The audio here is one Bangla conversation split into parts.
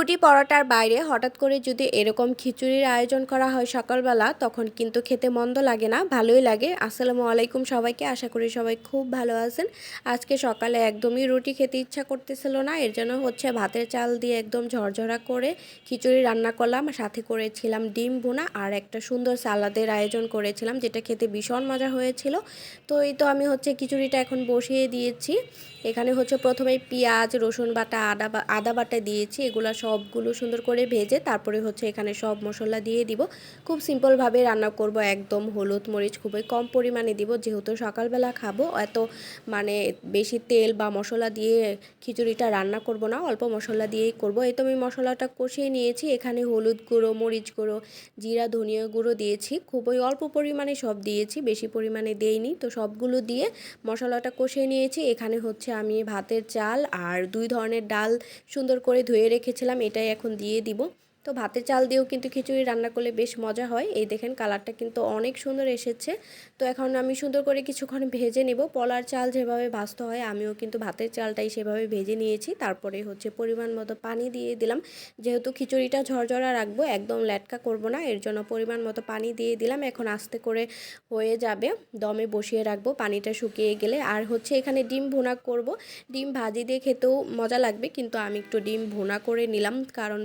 রুটি পরোটার বাইরে হঠাৎ করে যদি এরকম খিচুড়ির আয়োজন করা হয় সকালবেলা, তখন কিন্তু খেতে মন্দ লাগে না, ভালোই লাগে। আসসালামু আলাইকুম সবাইকে, আশা করি সবাই খুব ভালো আছেন। আজকে সকালে একদমই রুটি খেতে ইচ্ছা করতেছিল না, এর জন্য হচ্ছে ভাতের চাল দিয়ে একদম ঝরঝরা করে খিচুড়ি রান্না করলাম। সাথে করেছিলাম ডিম ভুনা আর একটা সুন্দর সালাদের আয়োজন করেছিলাম, যেটা খেতে ভীষণ মজা হয়েছিল। তো এই তো আমি হচ্ছে খিচুড়িটা এখন বসিয়ে দিয়েছি। এখানে হচ্ছে প্রথমে পেঁয়াজ, রসুন বাটা, আদা আদা বাটা দিয়েছি, এগুলো সবগুলো সুন্দর করে ভেজে তারপরে হচ্ছে এখানে সব মশলা দিয়ে দিব। খুব সিম্পলভাবে রান্না করব একদম হলুদ মরিচ খুবই কম পরিমাণে দিব, যেহেতু সকালবেলা খাব, এত মানে বেশি তেল বা মশলা দিয়ে খিচুড়িটা রান্না করব না, অল্প মশলা দিয়েই করব। এই তো আমি মশলাটা কষিয়ে নিয়েছি, এখানে হলুদ গুঁড়ো, মরিচ গুঁড়ো, জিরা, ধনিয়া গুঁড়ো দিয়েছি, খুবই অল্প পরিমাণে সব দিয়েছি, বেশি পরিমাণে দেইনি, তো সবগুলো দিয়ে মশলাটা কষিয়ে নিয়েছি, এখানে হচ্ছে আমি ভাতের চাল আর দুই ধরনের ডাল সুন্দর করে ধুয়ে রেখেছিলাম এটাই এখন দিয়ে দিব। তো ভাতের চাল দিয়েও কিন্তু খিচুড়ি রান্না করলে বেশ মজা হয়। এই দেখেন কালারটা কিন্তু অনেক সুন্দর এসেছে। তো এখন আমি সুন্দর করে কিছুক্ষণ ভেজে নেব। পলার চাল যেভাবে ভাজতে হয়, আমিও কিন্তু ভাতের চালটাই সেভাবে ভেজে নিয়েছি। তারপরে হচ্ছে পরিমাণ মতো পানি দিয়ে দিলাম। যেহেতু খিচুড়িটা ঝরঝরা রাখব, একদম ল্যাটকা করব না, এর জন্য পরিমাণ মতো পানি দিয়ে দিলাম। এখন আস্তে করে হয়ে যাবে, দমে বসিয়ে রাখব পানিটা শুকিয়ে গেলে। আর হচ্ছে এখানে ডিম ভুনা করব। ডিম ভাজি দিয়ে খেতেও মজা লাগবে, কিন্তু আমি একটু ডিম ভুনা করে নিলাম। কারণ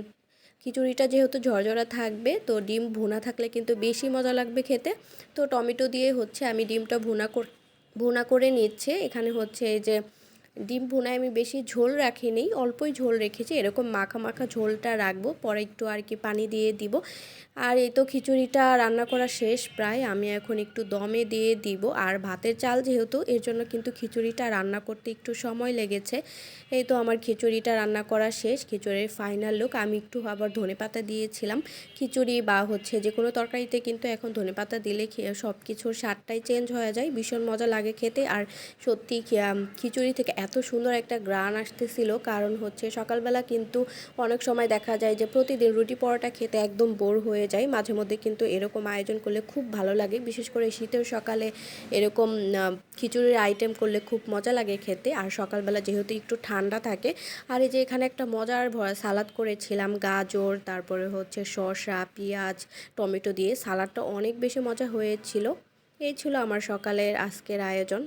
খিচুড়িটা যেহেতু ঝরঝরা থাকবে, তো ডিম ভুনা থাকলে কিন্তু বেশি মজা লাগবে খেতে। তো টমেটো দিয়ে হচ্ছে আমি ডিমটা ভুনা ভুনা করে নিচ্ছে। এখানে হচ্ছে এই যে ডিম ভুনায় আমি বেশি ঝোল রাখিনি, অল্পই ঝোল রেখেছি, এরকম মাখা মাখা ঝোলটা রাখব, পরে একটু আর কি পানি দিয়ে দিব। আর এই তো খিচুড়িটা রান্না করা শেষ প্রায়, আমি এখন একটু দমে দিয়ে দিব। আর ভাতের চাল যেহেতু, এর জন্য কিন্তু খিচুড়িটা রান্না করতে একটু সময় লেগেছে। এই তো আমার খিচুড়িটা রান্না করা শেষ, খিচুড়ির ফাইনাল লুক আমি একটু আবার ধনেপাতা দিয়েছিলাম। খিচুড়ি বা হচ্ছে যে কোনো তরকারিতে কিন্তু এখন ধনেপাতা দিলে সব কিছুর স্বাদটাই চেঞ্জ হয়ে যায়, ভীষণ মজা লাগে খেতে। আর সত্যি খিচুড়ি থেকে এত সুন্দর একটা গ্রান আসতেছিল। কারণ হচ্ছে সকালবেলা কিন্তু অনেক সময় দেখা যায় যে প্রতিদিন রুটি পরোটা খেতে একদম বোর হয়ে যায়। মাঝে মধ্যে কিন্তু এরকম আয়োজন করলে খুব ভালো লাগে। বিশেষ করে শীতের সকালে এরকম খিচুড়ির আইটেম করলে খুব মজা লাগে খেতে। আর সকালবেলা যেহেতু একটু ঠান্ডা থাকে, আর এই যে এখানে একটা মজার সালাদ করেছিলাম। গাজর, তারপরে হচ্ছে শসা, পেঁয়াজ, টমেটো দিয়ে। সালাদটা অনেক বেশি মজা হয়েছিল। এই ছিল আমার সকালের আজকের আয়োজন।